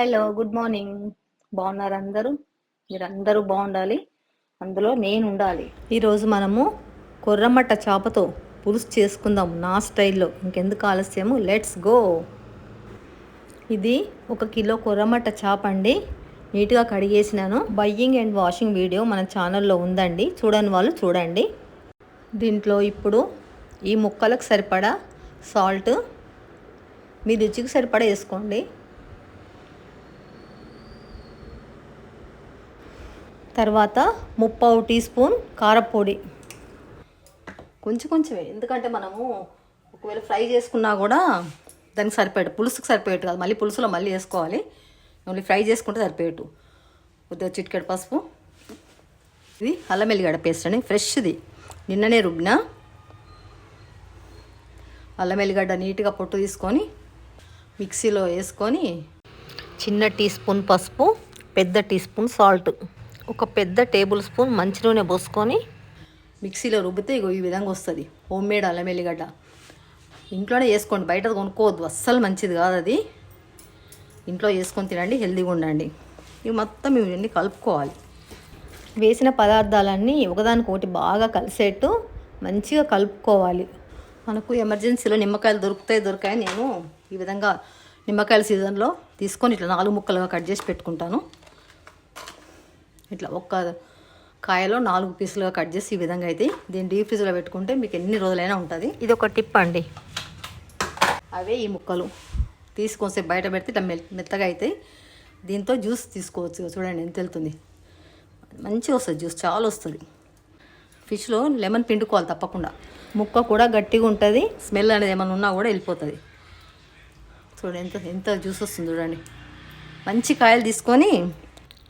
Hello good morning బాగున్నారు అందరూ? మీరందరూ బాగుండాలి. అందులో నేను ఉండాలి. ఈరోజు మనము కొర్రమట్ట చేపతో పులుసు చేసుకుందాం నా స్టైల్లో. ఇంకెందుకు ఆలస్యము? లెట్స్ గో ఇది ఒక కిలో కొర్రమట్ట చేప అండి. నీట్గా కడిగేసినాను. బయ్యింగ్ అండ్ వాషింగ్ వీడియో మన ఛానల్లో ఉందండి. చూడని వాళ్ళు చూడండి. దీంట్లో ఇప్పుడు ఈ ముక్కలకు సరిపడా సాల్ట్. మీ రుచికి సరిపడా వేసుకోండి. తర్వాత ముప్పావు టీ స్పూన్ కారపొడి. కొంచెం కొంచెమే. ఎందుకంటే మనము ఒకవేళ ఫ్రై చేసుకున్నా కూడా దానికి సరిపోయేట పులుసుకు సరిపోయేట్టు కాదు. మళ్ళీ పులుసులో మళ్ళీ వేసుకోవాలి. ఓన్లీ ఫ్రై చేసుకుంటే సరిపోయేట్టు. కొద్దిగా చిట్కెడ పసుపు. ఇది అల్లం వెల్లిగడ్డ పేస్ట్ అండి. ఫ్రెష్ది. నిన్ననే రుబ్బిన అల్లం వెల్లిగడ్డ నీట్గా పొట్టు తీసుకొని మిక్సీలో వేసుకొని చిన్న టీ స్పూన్ పసుపు పెద్ద టీ స్పూన్ సాల్ట్. ఒక పెద్ద టేబుల్ స్పూన్ మంచినూనె పోసుకొని మిక్సీలో రుబ్బితే ఇగో ఈ విధంగా వస్తుంది. హోమ్ మేడ్ అల్లం ఎల్లిగడ్డ. ఇంట్లోనే వేసుకోండి బయట కొనుక్కోవద్దు. అస్సలు మంచిది కాదు అది. ఇంట్లో వేసుకొని తినండి హెల్తీగా ఉండండి. ఇవి మొత్తం ఇవన్నీ కలుపుకోవాలి. వేసిన పదార్థాలన్నీ ఒకదానికొకటి బాగా కలిసేట్టు మంచిగా కలుపుకోవాలి. మనకు ఎమర్జెన్సీలో నిమ్మకాయలు దొరుకుతాయి దొరికాయి. నేను ఈ విధంగా నిమ్మకాయల సీజన్లో తీసుకొని ఇట్లా నాలుగు ముక్కలుగా కట్ చేసి పెట్టుకుంటాను. ఇట్లా ఒక్క కాయలో నాలుగు పీసులుగా కట్ చేసి ఈ విధంగా అయితే దీన్ని డీప్ ఫ్రిజ్లో పెట్టుకుంటే మీకు ఎన్ని రోజులైనా ఉంటుంది. ఇది ఒక టిప్ అండి. అవే ఈ ముక్కలు. తీసుకొని బయట పెడితే ఇట్లా మె మెత్తగా అవుతాయి దీంతో జ్యూస్ తీసుకోవచ్చు. చూడండి ఎంత వెళ్తుంది. మంచిగా వస్తుంది జ్యూస్ చాలా వస్తుంది. ఫిష్లో లెమన్ పిండుకోవాలి తప్పకుండా. ముక్క కూడా గట్టిగా ఉంటుంది స్మెల్ అనేది ఏమైనా ఉన్నా కూడా వెళ్ళిపోతుంది. చూడండి ఎంత ఎంత జ్యూస్ వస్తుంది చూడండి. మంచి కాయలు తీసుకొని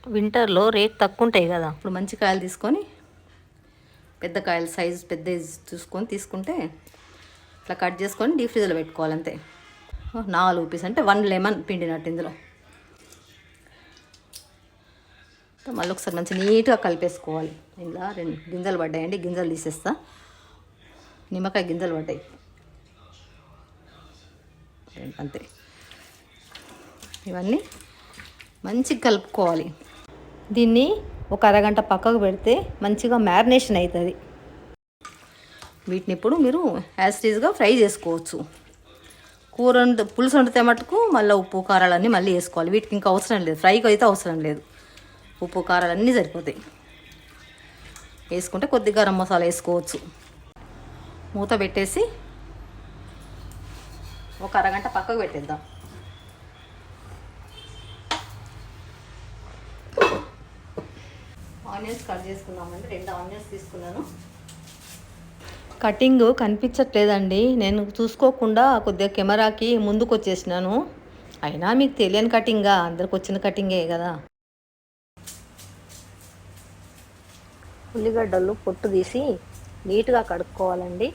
వింటర్లో రేట్ తక్కువ ఉంటాయి కదా. ఇప్పుడు మంచి కాయలు తీసుకొని పెద్ద కాయలు సైజు పెద్ద చూసుకొని తీసుకుంటే ఇట్లా కట్ చేసుకొని డీప్ ఫ్రిజ్లో పెట్టుకోవాలి అంతే నాలుగు పీస్ అంటే వన్ లెమన్ పిండినట్టు ఇందులో. మళ్ళీ ఒకసారి మంచి నీట్గా కలిపేసుకోవాలి. ఇందులో రెండు గింజలు పడ్డాయండి గింజలు తీసేస్తా. నిమ్మకాయ గింజలు పడ్డాయి. అంతే. ఇవన్నీ మంచిగా కలుపుకోవాలి. దీన్ని ఒక అరగంట పక్కకు పెడితే మంచిగా మ్యారినేషన్ అవుతుంది. వీటిని ఇప్పుడు మీరు యాసిటీస్గా ఫ్రై చేసుకోవచ్చు. కూర వండు పులుసు వండితే మటుకు మళ్ళీ ఉప్పు కారాలన్నీ మళ్ళీ వేసుకోవాలి. వీటికి ఇంకా అవసరం లేదు. ఫ్రైకి అయితే అవసరం లేదు. ఉప్పు కారాలన్నీ సరిపోతాయి. వేసుకుంటే కొద్దిగా గరం మసాలా వేసుకోవచ్చు. మూత పెట్టేసి ఒక అరగంట పక్కకు పెట్టేద్దాం. ఆనియన్స్ కట్ చేసుకుందామండి. రెండు ఆనియన్స్ తీసుకున్నాను. కటింగ్ కనిపించట్లేదండి. నేను చూసుకోకుండా కొద్దిగా కెమెరాకి ముందుకు వచ్చేసినాను అయినా మీకు తెలియని కటింగా అందరికి వచ్చిన కటింగే కదా. ఉల్లిగడ్డలు పొట్టు తీసి నీట్గా కడుక్కోవాలండి.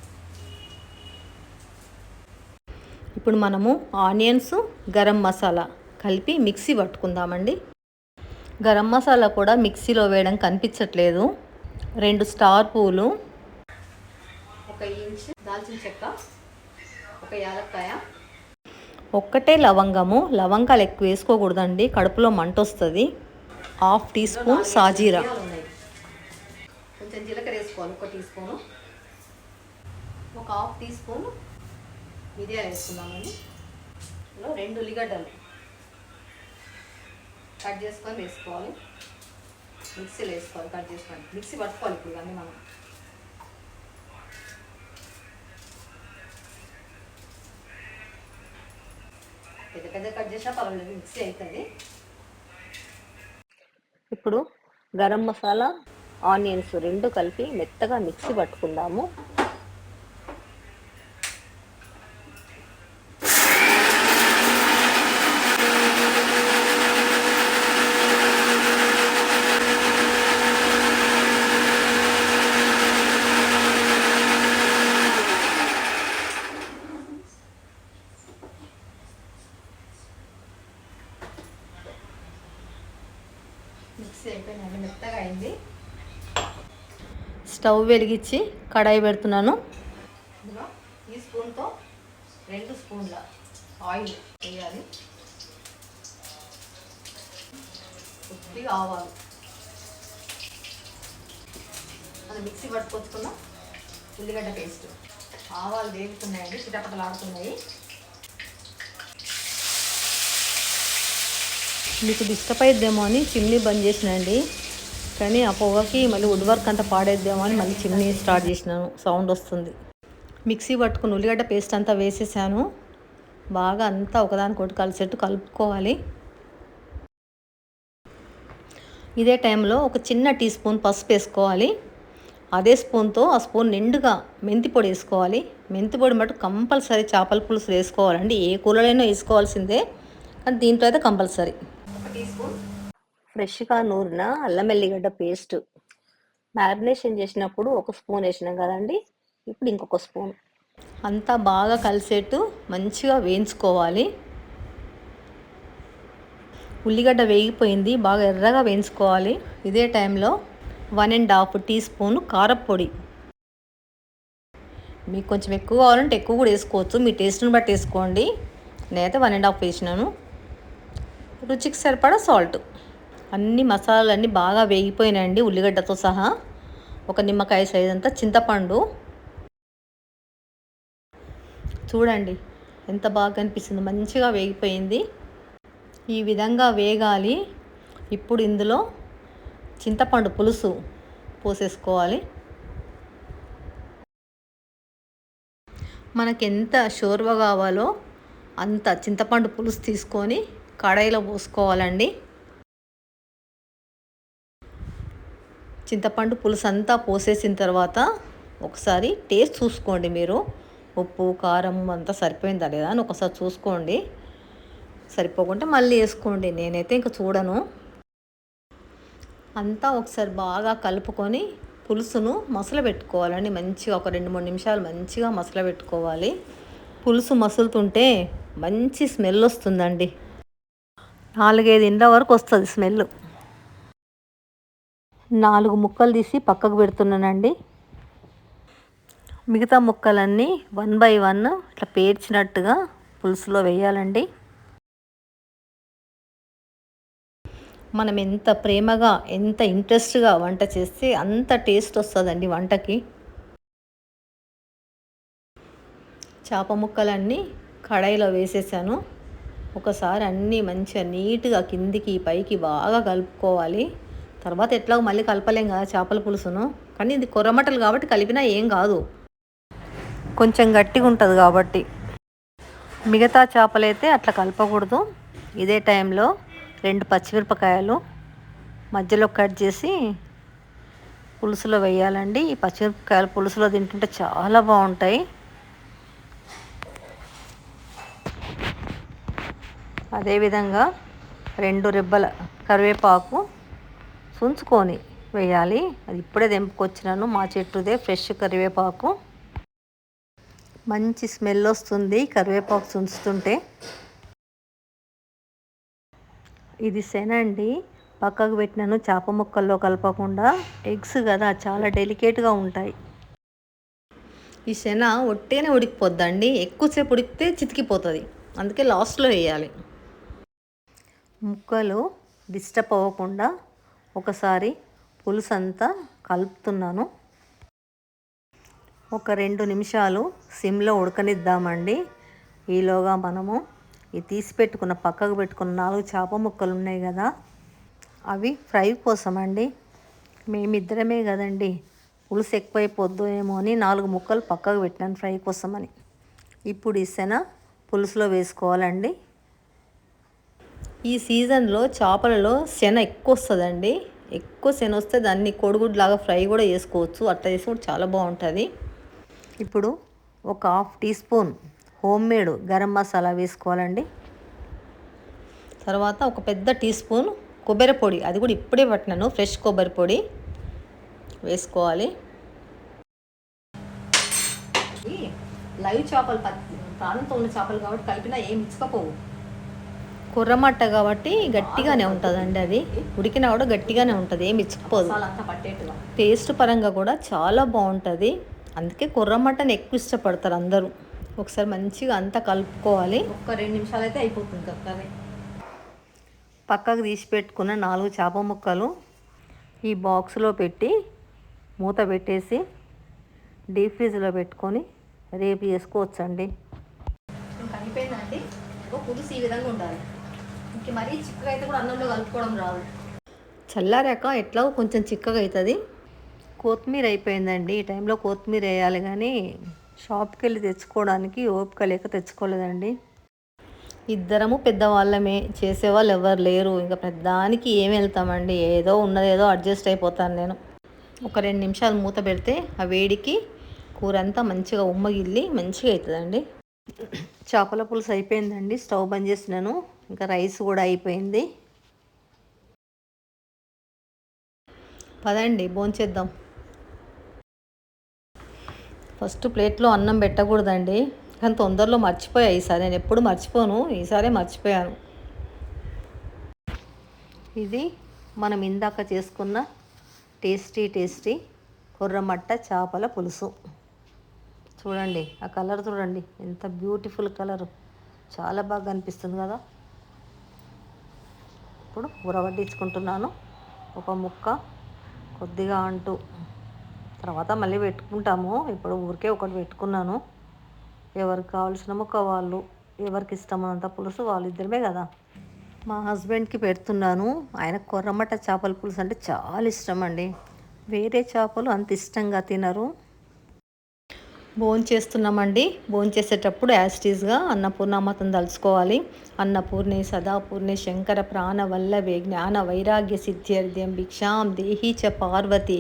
ఇప్పుడు మనము ఆనియన్స్ గరం మసాలా కలిపి మిక్సీ పట్టుకుందామండి. గరం మసాలా కూడా మిక్సీలో వేయడం కనిపించట్లేదు. రెండు స్టార్ పూలు. ఒక ఇంచ్ దాల్చిన చెక్క ఒక యాలక్కాయ. ఒక్కటే లవంగము. లవంగాలు ఎక్కువ వేసుకోకూడదండి. కడుపులో మంట వస్తుంది. హాఫ్ టీ స్పూన్ సాజీరా. కొంచెం జీలకర్ర వేసుకోవాలి ఒక టీ స్పూను. ఒక హాఫ్ టీ స్పూన్ మిరియాలు వేసుకుందామండి. రెండు ఉల్లిగడ్డలు. కట్ చేసుకొని వేసుకోవాలి. మిక్సీలో వేసుకోవాలి కట్ చేసుకోవాలి. మిక్సీ పట్టుకోవాలి ఇప్పుడు కానీ మనం. పెద్ద పెద్ద కట్ చేసినా పర్వాలేదు మిక్సీ అవుతుంది ఇప్పుడు గరం మసాలా ఆనియన్స్ రెండు కలిపి మెత్తగా మిక్సీ పట్టుకుందాము మిక్సీ అయిపోయిందండి మెత్తగా అయింది స్టవ్ వెలిగించి కడాయి పెడుతున్నాను. ఇందులో ఈ స్పూన్తో రెండు స్పూన్ల ఆయిల్ వేయాలి. కొద్దిగా ఆవాలు. అది మిక్సీ పట్టుకొచ్చుకున్న ఉల్లిగడ్డ పేస్ట్. ఆవాలు వేగుతున్నాయండి చిటపటలు ఆడుతున్నాయి మీకు డిస్టర్బ్ అయిద్దేమో అని చిమ్నీ బంద్ చేసినండి కానీ ఆ పొగకి మళ్ళీ వుడ్ వర్క్ అంతా పాడేద్దామని మళ్ళీ చిమ్నీ స్టార్ట్ చేసినాను. సౌండ్ వస్తుంది. మిక్సీ పట్టుకుని ఉల్లిగడ్డ పేస్ట్ అంతా వేసేసాను. బాగా అంతా ఒకదానికొకటి కలిసేట్టు కలుపుకోవాలి. ఇదే టైంలో ఒక చిన్న టీ స్పూన్ పసుపు వేసుకోవాలి. అదే స్పూన్తో ఆ స్పూన్ నిండుగా మెంతి పొడి వేసుకోవాలి. మెంతి పొడి మటు కంపల్సరీ చేపల పులుసు వేసుకోవాలండి. ఏ కూరలైనా వేసుకోవాల్సిందే. కానీ దీంట్లో అయితే కంపల్సరీ. టీ స్పూన్ ఫ్రెష్గా నూరిన అల్లం వెల్లిగడ్డ పేస్ట్. మ్యారినేషన్ చేసినప్పుడు ఒక స్పూన్ వేసినాం కదండి ఇప్పుడు ఇంకొక స్పూన్. అంతా బాగా కలిసేట్టు మంచిగా వేయించుకోవాలి. ఉల్లిగడ్డ వేగిపోయింది బాగా ఎర్రగా వేయించుకోవాలి. ఇదే టైంలో one and half teaspoon కారప్పొడి మీకు కొంచెం ఎక్కువ కావాలంటే ఎక్కువ కూడా వేసుకోవచ్చు. మీ టేస్ట్ని బట్టి వేసుకోండి. నేనైతే వన్ అండ్ హాఫ్ వేసినాను. రుచికి సరిపడా సాల్ట్. అన్ని మసాలాలన్నీ బాగా వేగిపోయినాయండి ఉల్లిగడ్డతో సహా. ఒక నిమ్మకాయ సైజ్ అంతా చింతపండు. చూడండి ఎంత బాగా అనిపిస్తుంది మంచిగా వేగిపోయింది. ఈ విధంగా వేగాలి. ఇప్పుడు ఇందులో చింతపండు పులుసు పోసేసుకోవాలి. మనకి ఎంత షోర్వ కావాలో అంత చింతపండు పులుసు తీసుకొని కడాయిలో పోసుకోవాలండి. చింతపండు పులుసు అంతా పోసేసిన తర్వాత ఒకసారి టేస్ట్ చూసుకోండి మీరు. ఉప్పు కారం అంతా సరిపోయిందా లేదా అని ఒకసారి చూసుకోండి. సరిపోకుంటే మళ్ళీ వేసుకోండి. నేనైతే ఇంకా చూడను. అంతా ఒకసారి బాగా కలుపుకొని పులుసును మసల పెట్టుకోవాలండి. మంచిగా ఒక రెండు మూడు నిమిషాలు మంచిగా మసల పెట్టుకోవాలి. పులుసు మసులుతుంటే మంచి స్మెల్ వస్తుందండి. నాలుగైదు ఇండ్ల వరకు వస్తుంది స్మెల్. నాలుగు ముక్కలు తీసి పక్కకు పెడుతున్నానండి. మిగతా ముక్కలన్నీ వన్ బై వన్ ఇట్లా పేర్చినట్టుగా పులుసులో వేయాలండి. మనం ఎంత ప్రేమగా ఎంత ఇంట్రెస్ట్గా వంట చేస్తే అంత టేస్ట్ వస్తుందండి వంటకి. చేప ముక్కలన్నీ కడాయిలో వేసేసాను. ఒకసారి అన్నీ మంచిగా నీట్గా కిందికి పైకి బాగా కలుపుకోవాలి. తర్వాత ఎట్లా మళ్ళీ కలపలేం కదా చేపల పులుసును. కానీ ఇది కొర్రమటలు కాబట్టి కలిపినా ఏం కాదు. కొంచెం గట్టిగా ఉంటుంది కాబట్టి. మిగతా చేపలైతే అట్లా కలపకూడదు. ఇదే టైంలో రెండు పచ్చిమిరపకాయలు మధ్యలో కట్ చేసి పులుసులో వేయాలండి. ఈ పచ్చిమిరపకాయలు పులుసులో తింటుంటే చాలా బాగుంటాయి. అదేవిధంగా రెండు రెబ్బల కరివేపాకు తుంచుకొని వేయాలి. అది ఇప్పుడే తెంపుకొచ్చినాను. మా చెట్టుదే ఫ్రెష్ కరివేపాకు. మంచి స్మెల్ వస్తుంది కరివేపాకు సుంచుతుంటే ఇది శనండి. పక్కకు పెట్టినాను చేప ముక్కల్లో కలపకుండా. ఎగ్స్ కదా చాలా డెలికేట్గా ఉంటాయి. ఈ శన ఒట్టేనే ఉడికిపోద్దండి. ఎక్కువసేపు ఉడికితే చితికిపోతుంది. అందుకే లాస్ట్లో వేయాలి. ముక్కలు డిస్టర్బ్ అవ్వకుండా ఒకసారి పులుసు అంతా కలుపుతున్నాను. ఒక రెండు నిమిషాలు సిమ్లో ఉడకనిద్దామండి. ఈలోగా మనము ఈ తీసి పెట్టుకున్న పక్కకు పెట్టుకున్న నాలుగు చేప ముక్కలు ఉన్నాయి కదా అవి ఫ్రై కోసం అండి మేమిద్దరమే కదండి పులుసు ఎక్కువైపోద్దు ఏమో అని నాలుగు ముక్కలు పక్కకు పెట్టాను ఫ్రై కోసమని. ఇప్పుడు ఇసెన పులుసులో వేసుకోవాలండి. ఈ సీజన్లో చేపలలో శన ఎక్కువ వస్తుందండి ఎక్కువ శన వస్తే దాన్ని కోడిగుడ్లాగా ఫ్రై కూడా చేసుకోవచ్చు. అట్లా చేసి కూడా చాలా బాగుంటుంది. ఇప్పుడు ఒక half teaspoon home made garam masala వేసుకోవాలండి. తర్వాత ఒక పెద్ద టీ స్పూన్ కొబ్బరి పొడి. అది కూడా ఇప్పుడే పట్టినాను. ఫ్రెష్ కొబ్బరి పొడి వేసుకోవాలి. లైవ్ చేపలు ప్రాణంతో ఉన్న చేపలు కాబట్టి కలిపినా ఏం ఇచ్చకపోవు. కుర్రమట్ట కాబట్టి గట్టిగానే ఉంటుందండి అది. ఉడికినా కూడా గట్టిగానే ఉంటుంది ఏమి ఇచ్చుకోదు టేస్ట్ పరంగా కూడా చాలా బాగుంటుంది. అందుకే కుర్రమట్టని ఎక్కువ ఇష్టపడతారు అందరూ. ఒకసారి మంచిగా అంతా కలుపుకోవాలి. ఒక్క రెండు నిమిషాలు అయితే అయిపోతుంది కర్రీ. పక్కకు తీసి పెట్టుకున్న నాలుగు చేప ముక్కలు ఈ బాక్స్లో పెట్టి మూత పెట్టేసి డీప్ ఫ్రిడ్జ్లో పెట్టుకొని రేపు చేసుకోవచ్చండి. అయిపోయిందండి ఒక పులుసు ఈ విధంగా ఉండాలి. మరీ చిక్కగా అయితే కూడా అన్నంలో కలుపుకోవడం రాదు. చల్లారాక ఎట్లా కొంచెం చిక్కగా అవుతుంది కొత్తిమీర అయిపోయిందండి. ఈ టైంలో కొత్తిమీర వేయాలి కానీ షాప్కి వెళ్ళి తెచ్చుకోవడానికి ఓపిక లేక తెచ్చుకోలేదండి. ఇద్దరము పెద్దవాళ్ళమే. చేసేవాళ్ళు ఎవరు లేరు. ఇంకా పెద్దానికి ఏం వెళ్తామండి? ఏదో ఉన్నది ఏదో అడ్జస్ట్ అయిపోతాను నేను. ఒక రెండు నిమిషాలు మూత పెడితే ఆ వేడికి కూర అంతా మంచిగా ఉమ్మగిల్లి మంచిగా అవుతుందండి చేపల పులుసు అయిపోయిందండి. స్టవ్ బంద్ చేసినాను. ఇంకా రైస్ కూడా అయిపోయింది. పదండి భోంచేద్దాం ఫస్ట్ ప్లేట్లో అన్నం పెట్టకూడదండి. కానీ తొందరలో మర్చిపోయా ఈసారి. నేను ఎప్పుడు మర్చిపోను. ఈసారే మర్చిపోయాను. ఇది మనం ఇందాక చేసుకున్న టేస్టీ టేస్టీ కొర్రమట్ట చేపల పులుసు. చూడండి ఆ కలర్ చూడండి ఎంత బ్యూటిఫుల్ కలర్. చాలా బాగా అనిపిస్తుంది కదా? ఇప్పుడు కూర ఒక ముక్క కొద్దిగా అంటూ. తర్వాత మళ్ళీ పెట్టుకుంటాము. ఇప్పుడు ఊరికే ఒకటి పెట్టుకున్నాను. ఎవరికి కావాల్సిన ముక్క వాళ్ళు ఎవరికి ఇష్టమైనంత పులుసు వాళ్ళిద్దరమే కదా? మా హస్బెండ్కి పెడుతున్నాను. ఆయన కొర్రమట్ట చేపల పులుసు అంటే చాలా ఇష్టం అండి. వేరే చేపలు అంత ఇష్టంగా తినరు. భోజనం చేస్తున్నామండి భోజనం చేసేటప్పుడు యాస్టీస్గా అన్నపూర్ణామతం తలుచుకోవాలి. అన్నపూర్ణి సదాపూర్ణి శంకర ప్రాణ వల్లవే జ్ఞాన వైరాగ్య సిద్ధ్యర్థ్యం భిక్షాం దేహి చ పార్వతి.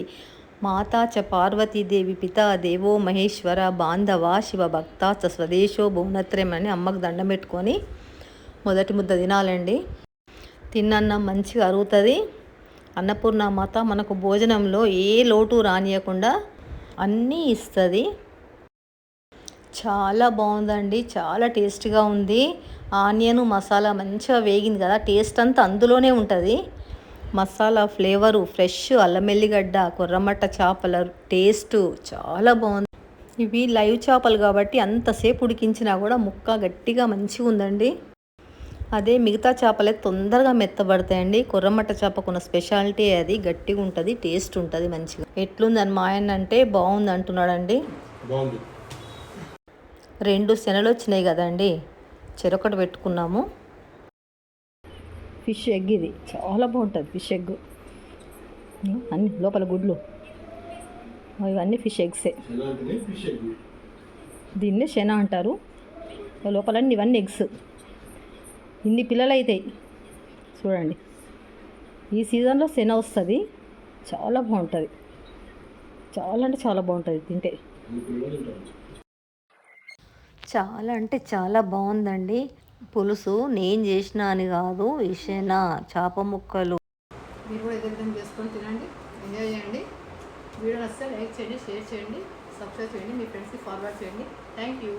మాతా చ పార్వతీదేవి పితా దేవో మహేశ్వర బాంధవ శివ భక్త చ స్వదేశో భువనత్రయమని అమ్మకు దండం పెట్టుకొని మొదటి ముద్ద తినాలండి. తిన్నన్నం మంచిగా అరుగుతుంది. అన్నపూర్ణ మాత మనకు భోజనంలో ఏ లోటు రానియకుండా అన్నీ ఇస్తుంది. చాలా బాగుందండి. చాలా టేస్ట్గా ఉంది. ఆనియన్ మసాలా మంచిగా వేగింది కదా. టేస్ట్ అంతా అందులోనే ఉంటుంది. మసాలా ఫ్లేవరు ఫ్రెష్ అల్లం ఎల్లిగడ్డ కొర్రమట్ట చేపల టేస్ట్ చాలా బాగుంది. ఇవి లైవ్ చేపలు కాబట్టి అంతసేపు ఉడికించినా కూడా ముక్క గట్టిగా మంచిగా ఉందండి. అదే మిగతా చేపలే తొందరగా మెత్తబడతాయండి. కొర్రమట్ట చేపకున్న స్పెషాలిటీ అది. గట్టిగా ఉంటుంది టేస్ట్ ఉంటుంది మంచిగా. ఎట్లుందని మా ఆయన అంటే బాగుంది అంటున్నాడండి. బాగుంది. రెండు శనలు వచ్చినాయి కదండి. చెరొకటి పెట్టుకున్నాము. ఫిష్ ఎగ్ ఇది. చాలా బాగుంటుంది ఫిష్ ఎగ్. అన్ని లోపల గుడ్లు. ఇవన్నీ ఫిష్ ఎగ్సే. దీన్నే శన అంటారు. లోపల అన్ని ఇవన్నీ ఎగ్స్. ఇన్ని పిల్లలు అవుతాయి చూడండి. ఈ సీజన్లో శన వస్తుంది. చాలా బాగుంటుంది. చాలా అంటే చాలా బాగుంటుంది తింటే. చాలా అంటే చాలా బాగుందండి. పులుసు నేను చేసిన అని కాదు ఇషేనా చేప ముక్కలు. మీరు కూడా ఎదురు చేసుకొని తినండి. ఎంజాయ్ చేయండి. వీడియో నచ్చితే లైక్ చేయండి షేర్ చేయండి సబ్స్క్రైబ్ చేయండి మీ ఫ్రెండ్స్కి ఫార్వర్డ్ చేయండి. Thank you